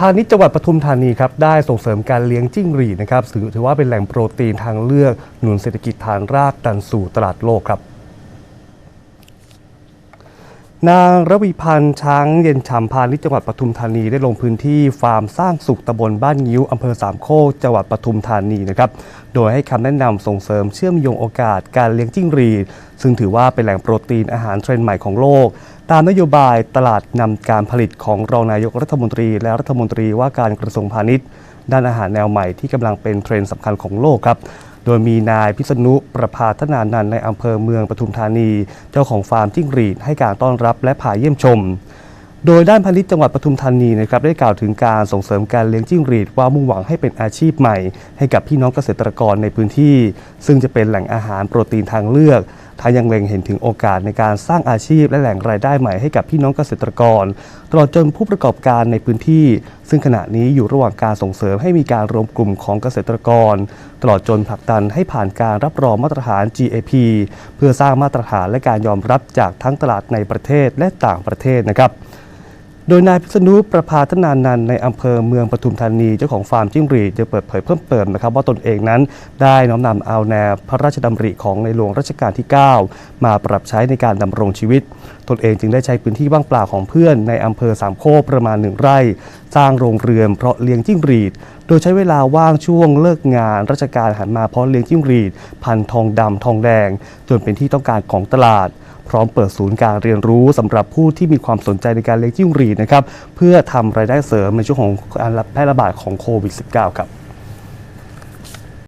พาณิชย์จังหวัดปทุมธานีครับได้ส่งเสริมการเลี้ยงจิ้งหรีดนะครับถือถือว่าเป็นแหล่งโปรตีนทางเลือกหนุนเศรษฐกิจฐานรากดันสู่ตลาดโลกครับ นางระวีพันธ์ช้างเย็นฉ่ำพาณิชจังหวัดปทุมธานีได้ลงพื้นที่ฟาร์มสร้างสุขตำบลบ้านงิ้วอำเภอสามโคกจังหวัดปทุมธานีนะครับ โดยให้คำแนะนำส่งเสริมเชื่อมโยงโอกาสการเลี้ยงจิ้งหรีด ซึ่งถือว่าเป็นแหล่งโปรตีนอาหารเทรนด์ใหม่ของโลก ตามนโยบายตลาดนำการผลิตของรองนายกรัฐมนตรีและรัฐมนตรีว่าการกระทรวงพาณิชย์ ด้านอาหารแนวใหม่ที่กำลังเป็นเทรนด์สำคัญของโลกครับ โดยมีนายพิษณุประภาธนานันในอำเภอเมืองปทุมธานี เจ้าของฟาร์มจิ้งหรีดให้การต้อนรับและพาเยี่ยมชม โดยด้านพาณิชย์จังหวัดปทุมธานีนะครับได้กล่าวถึงการส่งเสริมการเลี้ยงจิ้งหรีดว่ามุ่งหวังให้เป็นอาชีพใหม่ ให้กับพี่น้องเกษตรกรในพื้นที่ ซึ่งจะเป็นแหล่งอาหารโปรตีนทางเลือก ทั้งยังเล็งเห็นถึงโอกาสในการสร้างอาชีพและแหล่งรายได้ใหม่ให้กับพี่น้องเกษตรกร ตลอดจนผู้ประกอบการในพื้นที่ ซึ่งขณะนี้อยู่ระหว่างการส่งเสริมให้มีการรวมกลุ่มของเกษตรกร ตลอดจนผลักดันให้ผ่านการรับรองมาตรฐาน GAP เพื่อสร้างมาตรฐานและการยอมรับจากทั้งตลาดในประเทศและต่างประเทศนะครับ โดยนายพิษณุประภาธนานันในอำเภอเมืองปทุมธานีเจ้าของฟาร์มจิ้งหรีดจะเปิดเผยเพิ่มเติมนะครับว่าตนเองนั้นได้น้อมนำเอาแนวพระราชดำริของในหลวงรัชกาลที่ 9 มาปรับใช้ในการดำรงชีวิต ตนเองจึงได้ใช้พื้นที่ว่างเปล่าของเพื่อนในอำเภอสามโคกประมาณหนึ่งไร่ สร้างโรงเรือนเพาะเลี้ยงจิ้งหรีด โดยใช้เวลาว่างช่วงเลิกงานราชการหันมาเพาะเลี้ยงจิ้งหรีด พันธุ์ทองดำทองแดง จนเป็นที่ต้องการของตลาด พร้อมเปิดศูนย์การเรียนรู้สำหรับผู้ที่มีความสนใจในการเลี้ยงจิ้งหรีดนะครับเพื่อทำรายได้เสริมในช่วงของการแพร่ระบาดของโควิด -19 ครับ